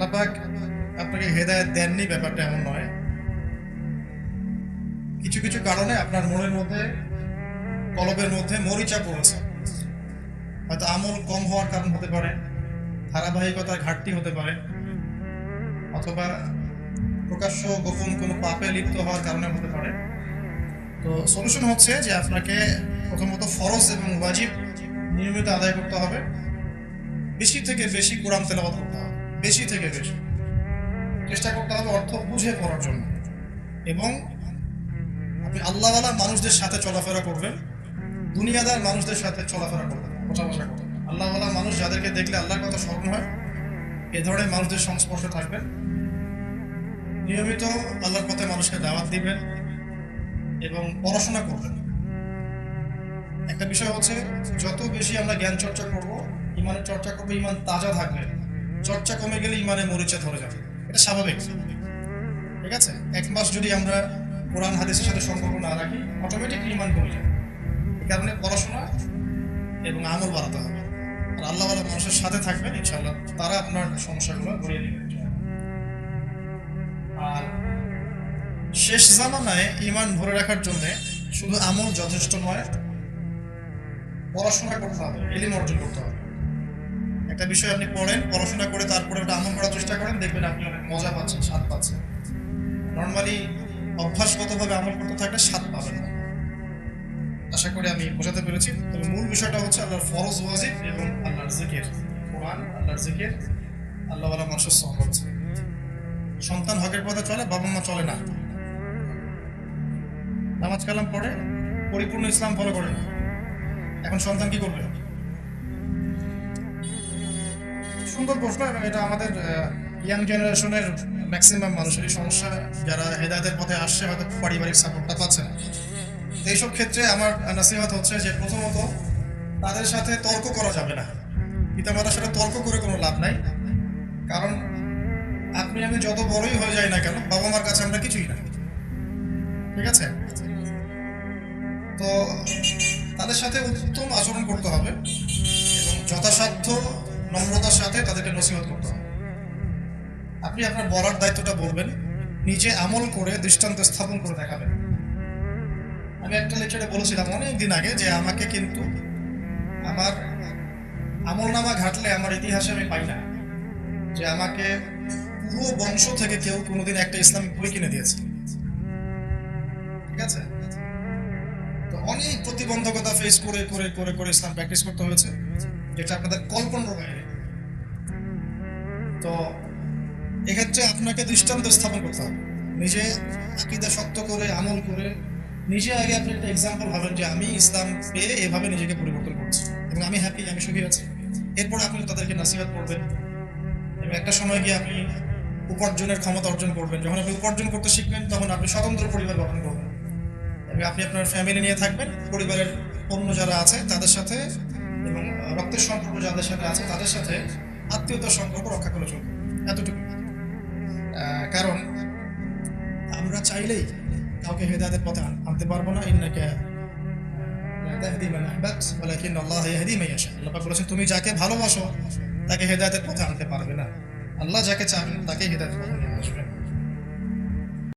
আল্লাহ পাক আপনাকে হেদায়েত দেননি, ব্যাপারটা এমন নয়। কিছু কিছু কারণে আপনার মনের মধ্যে, কলবের মধ্যে মরিচা পড়েছে। হয়তো আমল কম হওয়ার কারণ হতে পারে, ধারাবাহিকতার ঘাটতি হতে পারে, অথবা প্রকাশ্য গোপন কোনো পাপে লিপ্ত হওয়ার কারণে হতে পারে। তো সলিউশন হচ্ছে যে আপনাকে প্রথমত ফরজ এবং ওয়াজিব নিয়মিত আদায় করতে হবে। বেশি থেকে বেশি কোরআন তেলাবাদ করতে হবে। বেশি থেকে বেশি। চেষ্টা করতে হবে অর্থ বুঝে পড়ার জন্য। এবং আপনি আল্লাহওয়ালা মানুষদের সাথে চলাফেরা করবেন, দুনিয়াদার মানুষদের সাথে চলাফেরা করবেন কথা বসা করবেন। আল্লাহওয়ালা মানুষ যাদেরকে দেখলে আল্লাহর কথা স্মরণ হয়, এ ধরনের মানুষদের সংস্পর্শে থাকবেন। নিয়মিত আল্লাহর পথে মানুষকে দাওয়াত দিবেন এবং পড়াশোনা করবেন। একটা বিষয় হচ্ছে, যত বেশি আমরা জ্ঞান চর্চা করব, ইমানের চর্চা করব, ইমান তাজা থাকবে। চর্চা কমে গেলে ইমানে মরিচা ধরে যাবে। এটা স্বাভাবিক। ঠিক আছে? এক মাস যদি আমরা কোরআন, হাদিসের সাথে সম্পর্ক না রাখি অটোমেটিক ইমান কমে যাবে। এই কারণে পড়াশোনা এবং আমল বাড়াতে হবে। আর আল্লাহ মানুষের সাথে থাকবেন ইনশাল্লাহ তারা আপনার সমস্যাগুলো গড়িয়ে নেবেন আর শেষ জামানায় ইমান ধরে রাখার জন্য শুধু আমল যথেষ্ট নয়, পড়াশোনা করতে হবে, এলিম অর্জন করতে হবে। একটা বিষয় আপনি পড়েন, পড়াশোনা করে তারপরে ওটা আমল করার চেষ্টা করেন, দেখবেন আপনি অনেক মজা পাচ্ছেন, স্বাদ পাচ্ছেন। নর্মালি অভ্যাসগতভাবে আমল করতে থাকলে স্বাদ পাবেন না। আশা করি আমি বোঝাতে পেরেছি। তবে মূল বিষয়টা হচ্ছে আল্লাহর ফরজ ওয়াজিব এবং আল্লাহর জিকির। কোরআন, আল্লাহর জিকির, আল্লাহওয়ালা মানুষের সহজ সন্তান হকের পথে চলে, বাবা মা চলে না। নামাজ কালাম পড়ে, পরিপূর্ণ ইসলাম ফলো করে না। এখন সন্তান কি করবে? সুন্দর প্রশ্ন এবং এটা আমাদের ইয়াং জেনারেশনের ম্যাক্সিমাম মানুষেরই সমস্যা। যারা হেদায়তের পথে আসছে, হয়তো পারিবারিক সাপোর্টটা পাচ্ছে এইসব ক্ষেত্রে আমার নাসিহাত হচ্ছে যে প্রথমত, তাদের সাথে তর্ক করা যাবে না। পিতামাতার সাথে তর্ক করে কোনো লাভ নাই। কারণ আপনি আমি যত বড়ই হয়ে যাই না কেন বাবা মার কাছে আমরা কিছুই না। ঠিক আছে? তো তাদের সাথে উত্তম আচরণ করতে হবে এবং যথাসাধ্য নম্রতার সাথে তাদেরকে নসিহত করতে হবে। আপনি আপনার বলার দায়িত্বটা বলবেন, নিজে আমল করে দৃষ্টান্ত স্থাপন করে দেখাবেন। আমি একটা লেকচারে বলেছিলাম অনেক দিন আগে যে আমাকে কিন্তু আমার আমল নামা ঘাটলে আমার ইতিহাসে আমি পাই না। যে আমাকে পুরো বংশ থেকে কেউ কোনোদিন একটা ইসলামিক বই কিনে দিয়েছে। ঠিক আছে? তো অনেক প্রতিবন্ধকতা ফেস করে করে করে করে ইসলাম প্র্যাকটিস করতে হয়েছে, যেটা আপনাদের কল্পনার বাইরে। তো এক্ষেত্রে আপনাকে দৃষ্টান্ত স্থাপন করতে হবে। নিজে আকিদা শক্ত করে, আমল করে, নিজে আগে আপনি একটা এক্সাম্পল ভাবেন যে আমি ইসলাম পেয়ে এভাবে নিজেকে পরিবর্তন করছি এবং আমি হ্যাপি আমি সুখী আছি। এরপর আপনি তাদেরকে নাসিহাত করবেন এবং একটা সময় গিয়ে আপনি উপার্জনের ক্ষমতা অর্জন করবেন। যখন আপনি উপার্জন করতে শিখবেন, তখন আপনি স্বতন্ত্র পরিবার গঠন করবেন। এবং আপনি আপনার ফ্যামিলি নিয়ে থাকবেন, পরিবারের অন্য যারা আছে, তাদের সাথে এবং রক্তের সম্পর্ক যাদের সাথে আছে, তাদের সাথে আত্মীয়তার সম্পর্ক রক্ষা করে চলবে। এতটুকু কারণ আমরা চাইলেই কাউকে হেদায়তের পথে আনতে পারব না। ইন্নাকে আল্লাহ বলেছেন, তুমি যাকে ভালোবাসো, তাকে হেদায়তের পথে আনতে পারবে না। আল্লাহ যাকে চান তাকে হেদায়তের পথে নিয়ে